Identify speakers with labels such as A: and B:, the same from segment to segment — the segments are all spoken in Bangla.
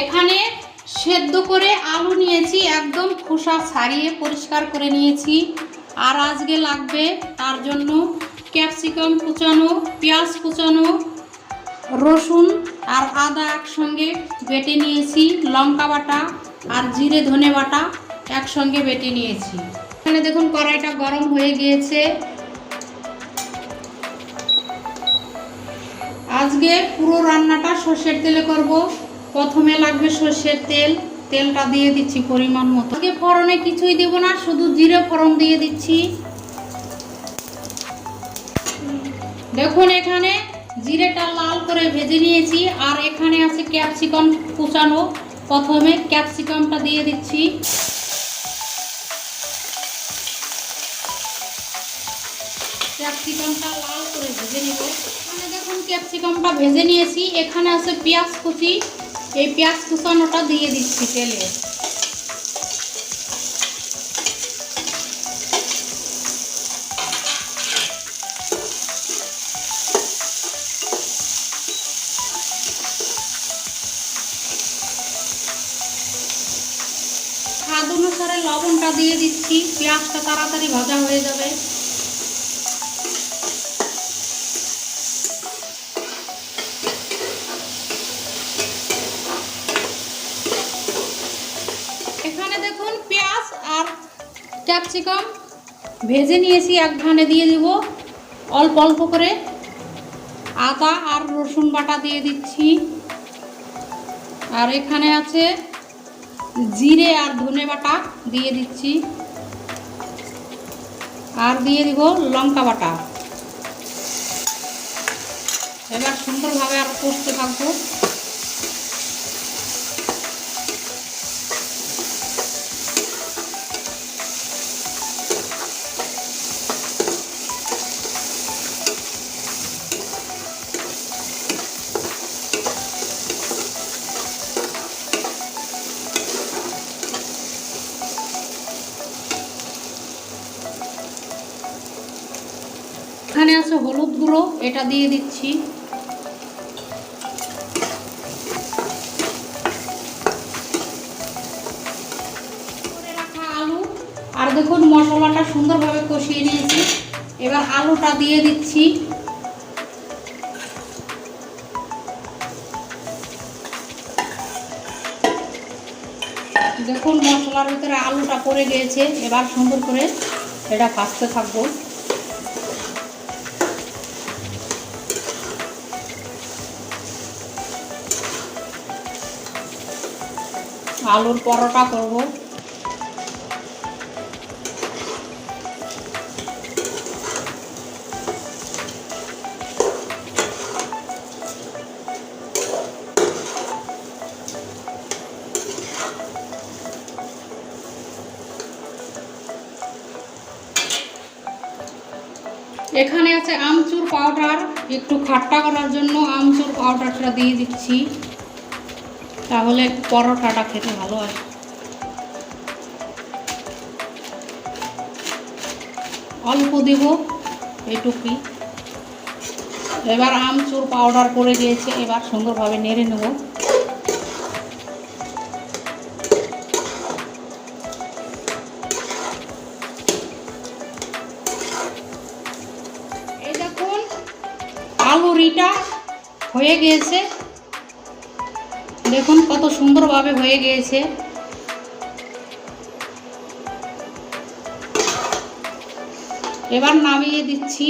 A: এখানে সেদ্ধ করে আলু নিয়েছি, একদম খোসা ছাড়িয়ে পরিষ্কার করে নিয়েছি। আর আজকে লাগবে তার জন্য ক্যাপসিকাম কুচানো, পেঁয়াজ কুচানো, রসুন আর আদা একসঙ্গে বেটে নিয়েছি, লঙ্কা বাটা আর জিরে ধনে বাটা একসঙ্গে বেটে নিয়েছি। এখানে দেখুন কড়াইটা গরম হয়ে গিয়েছে। আজকে পুরো রান্নাটা সর্ষের তেলে করব। প্রথমে লাগবে সর্ষের তেল। তেলটা দিয়ে দিচ্ছি পরিমাণ মতো। আজকে ফোড়নে কিছুই দেব না, শুধু জিরে ফোড়ন দিয়ে দিচ্ছি। দেখুন এখানে জিরেটা লাল করে ভেজে নিয়েছি, আর এখানে আছে ক্যাপসিকাম কুচানো। প্রথমে ক্যাপসিকামটা দিয়ে দিচ্ছি। ক্যাপসিকামটা লাল করে ভেজে নিব এখানে দেখুন ক্যাপসিকামটা ভেজে নিয়েছি। এখানে আছে পেঁয়াজ কুচি। এই পেঁয়াজ কুচানোটা দিয়ে দিচ্ছি তেলে। স্বাদ অনুসারে লবণটা দিয়ে দিচ্ছি, পেঁয়াজটা তাড়াতাড়ি ভাজা হয়ে যাবে। ভেজে নিয়েছি, এক ধানে দিয়ে দিব। অল্প অল্প করে আদা আর রসুন বাটা দিয়ে দিচ্ছি। আর এখানে আছে জিরে আর ধনে বাটা দিয়ে দিচ্ছি। আর দিয়ে দিব লঙ্কা বাটা। এবার সুন্দরভাবে আর কষতে থাকব এখানে আছে হলুদ গুঁড়ো, এটা দিয়ে দিচ্ছি। আলু। আর দেখুন, মশলাটা সুন্দরভাবে কষিয়ে নিয়েছি। এবার আলুটা দিয়ে দিচ্ছি। দেখুন, মশলার ভিতরে আলুটা পড়ে গিয়েছে। এবার সুন্দর করে এটা ভাজতে থাকব। আলুর পরোটা করব। এখানে আছে আমচুর পাউডার। একটু খাট্টা করার জন্য আমচুর পাউডারটা দিয়ে দিচ্ছি। তাহলে পরোটাটা খেতে ভালো হয়। অল্প দিব এইটুকুই এবার আমচুর পাউডার করে দিয়েছে, এবার সুন্দরভাবে নেড়ে নেব। আলুরিটা হয়ে গিয়েছে। দেখুন কত সুন্দরভাবে হয়ে গিয়েছে। এবার নামিয়ে দিচ্ছি।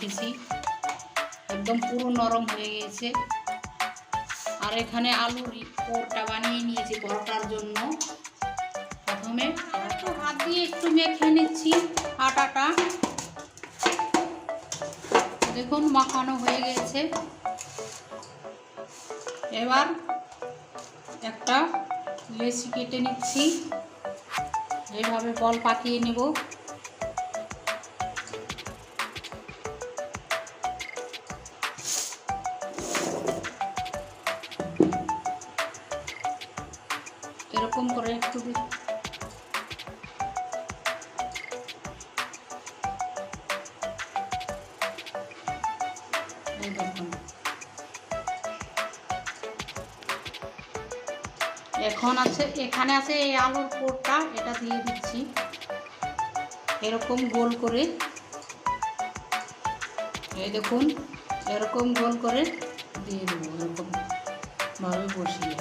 A: নরম একদম পুরো নরম হয়ে গিয়েছে আর এখানে আলুর পোরটা বানিয়ে নিয়েছি পরোটার জন্য। প্রথমে একটু হাত দিয়ে একটু মেখে নিচ্ছি আটাটা। দেখুন মাখানো হয়ে গেছে। এবার একটা লেচি কেটে নিচ্ছি। এইভাবে বল পাকিয়ে নেব। এরকম করে একটু এখন আছে, এখানে আছে এই আলুর পোরটা এটা দিয়ে দিচ্ছি। এরকম গোল করে। এই দেখুন, এরকম গোল করে দিয়ে দেবো, এরকম ভাবে বসিয়ে।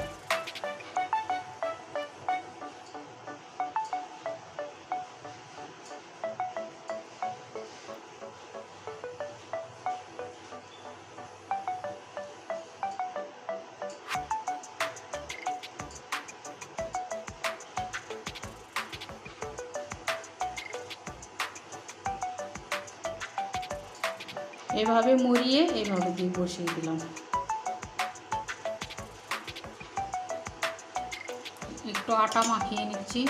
A: এভাবে মরিয়ে এইভাবে দিয়ে বসিয়ে দিলাম। একটু আটা মাখিয়ে নিচ্ছি।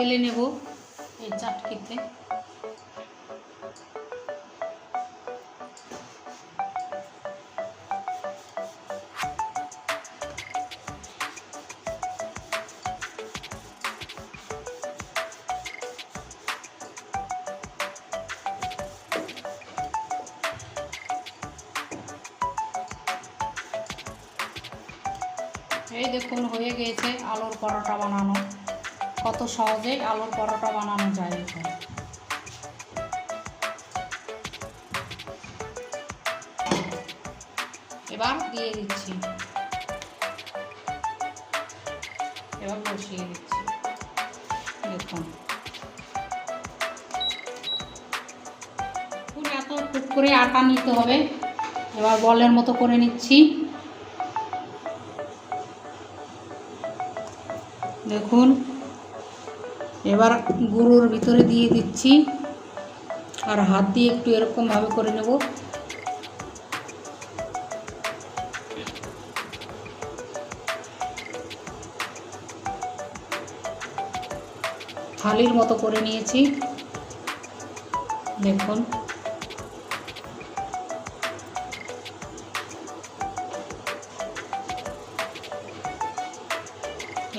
A: বেলে নেব এই চাটকিতে। এই দেখুন হয়ে গিয়েছে আলুর পরোটা বানানো। কত সহজেই আলুর পরোটা বানানো যায়। এখন এবার দিয়ে দিচ্ছি। এবার বসিয়ে দিচ্ছি। দেখুন। এত টুক করে আটা নিতে হবে। এবার বলের মতো করে নিচ্ছি। দেখুন এবার গুঁড়োর ভিতরে দিয়ে দিচ্ছি। আর হাত দিয়ে একটু এরকমভাবে করে নেব। থালির মতো করে নিয়েছি। দেখুন।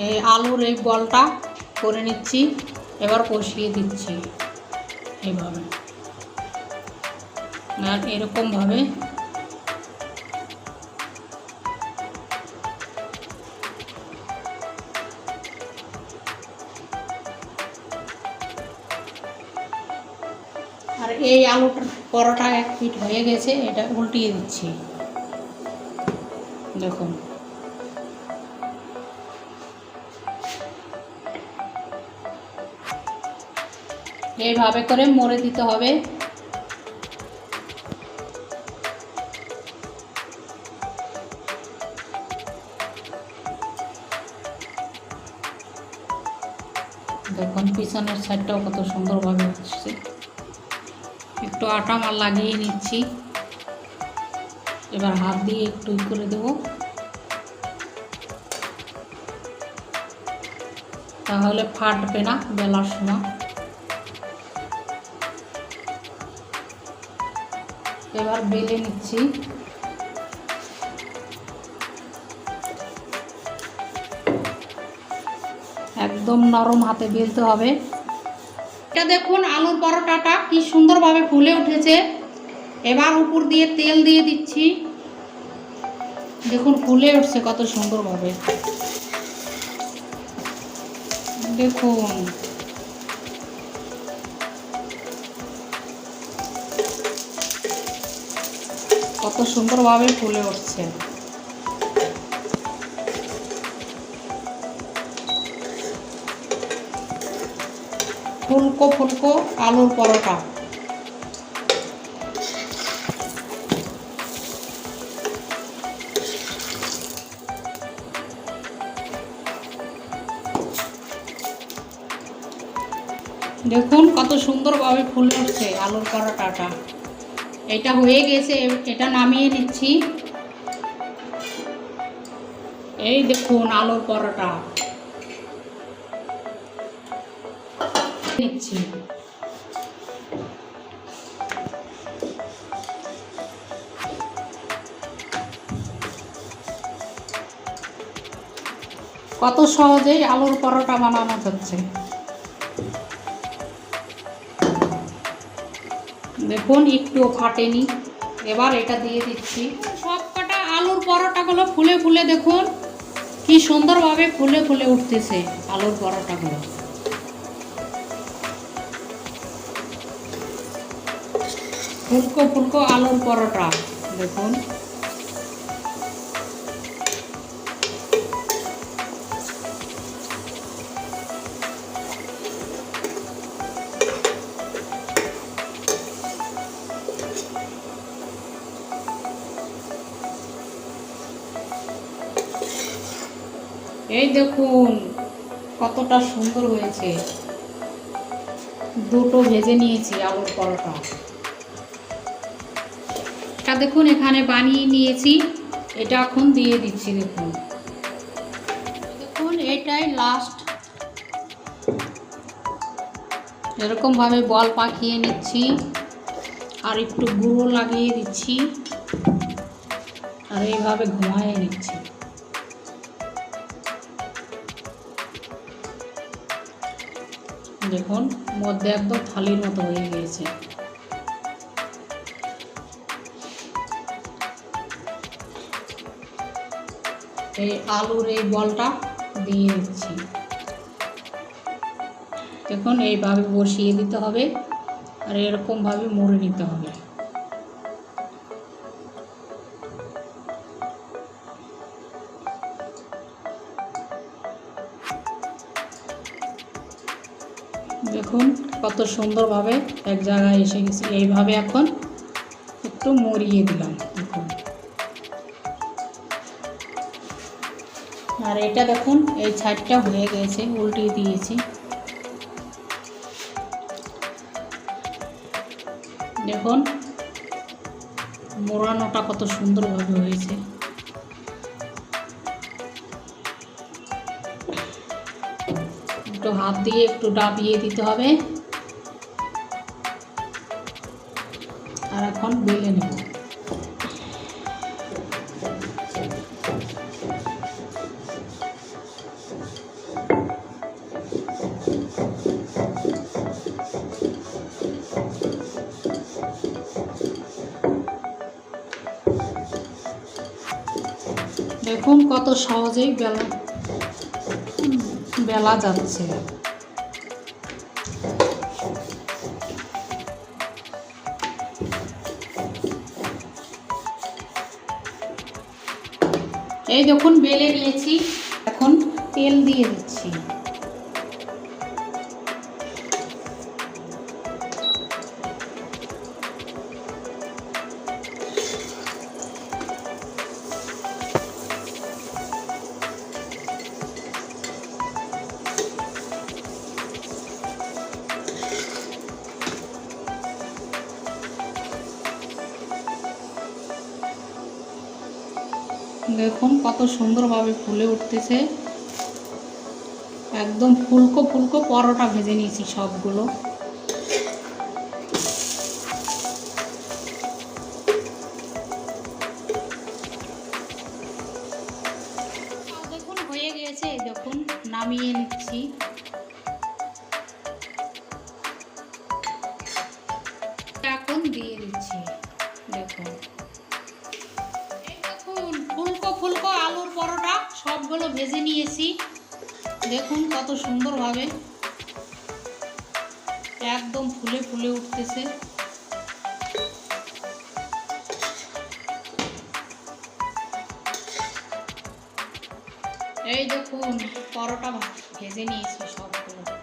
A: এই আলুর এই বলটা করে নিচ্ছি, এবার কষিয়ে দিচ্ছি এইভাবে আর এরকমভাবে আর এই আলুটা পরোটা এক পিঠ হয়ে গেছে, এটা উল্টিয়ে দিচ্ছি। দেখুন। এইভাবে করে মরে দিতে হবে। দেখুন, পিছনের সাইডটাও কত সুন্দরভাবে হচ্ছে। একটু আটা মাল লাগিয়ে নিচ্ছি। এবার হাত দিয়ে একটু করে দেবো। তাহলে ফাটবে না বেলার সময়। এবার বেলে নিচ্ছি। একদম নরম হাতে বেলতে হবে। এটা দেখুন, আলুর পরোটাটা কি সুন্দরভাবে ফুলে উঠেছে। এবার উপর দিয়ে তেল দিয়ে দিচ্ছি। দেখুন, ফুলে উঠছে কত সুন্দরভাবে। দেখুন। কত সুন্দরভাবে ফুলে উঠছে। ফুলকো ফুলকো আলুর পরোটা। দেখুন কত সুন্দরভাবে ফুলে উঠছে আলুর পরোটাটা। এটা হয়ে গেছে, এটা নামিয়ে নিচ্ছি। এই দেখুন আলুর পরোটা। নিচ্ছি। কত সহজেই আলুর পরোটা বানানো যাচ্ছে। দেখুন, একটুও ফাটেনি। এবার এটা দিয়ে দিচ্ছি। সব কটা আলুর পরোটাগুলো ফুলে ফুলে দেখুন, কি সুন্দরভাবে ফুলে ফুলে উঠতেছে আলুর পরোটাগুলো। ফুলকো ফুলকো আলুর পরোটা, দেখুন। দেখুন, কতটা সুন্দর হয়েছে। দুটো ভেজে নিয়েছি আলুর পরোটা। এটা দেখুন, এখানে বানিয়ে নিয়েছি। এটা এখন দিয়ে দিচ্ছি, দেখুন। দেখুন, এটাই লাস্ট এরকমভাবে বল পাকিয়ে নিচ্ছি। আর একটু গুঁড়ো লাগিয়ে দিচ্ছি। আর এইভাবে ঘুমাইয়ে নিচ্ছি। দেখুন, মধ্যে একদম থালির মতো হয়ে গিয়েছে। এই আলুর এই বলটা দিয়ে দিচ্ছি। দেখুন, এইভাবে বসিয়ে দিতে হবে আর এরকমভাবে মুড়ে নিতে হবে। সুন্দরভাবে এক জায়গায় এসে গেছি। এইভাবে এখন একটু মরিয়ে দিলাম দেখুন আর এটা দেখুন, এই ছাইডটা হয়ে গেছে উল্টিয়ে দিয়েছি। দেখুন, মোড়ানোটা কত সুন্দরভাবে হয়েছে। একটু হাত দিয়ে একটু ডাবিয়ে দিতে হবে। দেখুন কত সহজেই বেলা বেলা যাচ্ছে। এই দেখুন বেলে নিয়েছি এখন তেল দিয়ে দিচ্ছি। সুন্দরভাবে ফুলে উঠতেছে। একদম ফুলকো ফুলকো পরোটা ভেজে নিয়েছি সবগুলো। একদম ফুলে ফুলে উঠতেছে। এই দেখুন পরোটা ভেজে নিয়েছি সবগুলো।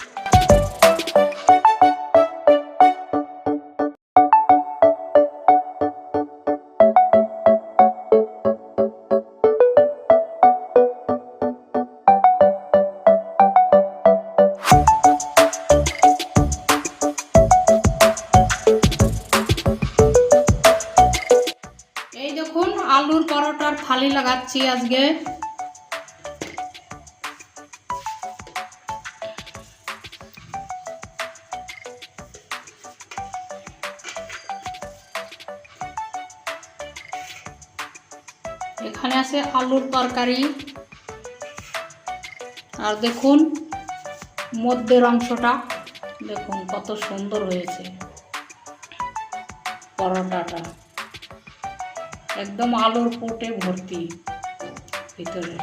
A: পরোটার থালি লাগাচ্ছি আজকে। এখানে আছে আলুর তরকারি। আর দেখুন, মধ্যের অংশটা, দেখুন কত সুন্দর হয়েছে। পরোটাটা। একদম আলুর পোটে ভর্তি ভিতরে।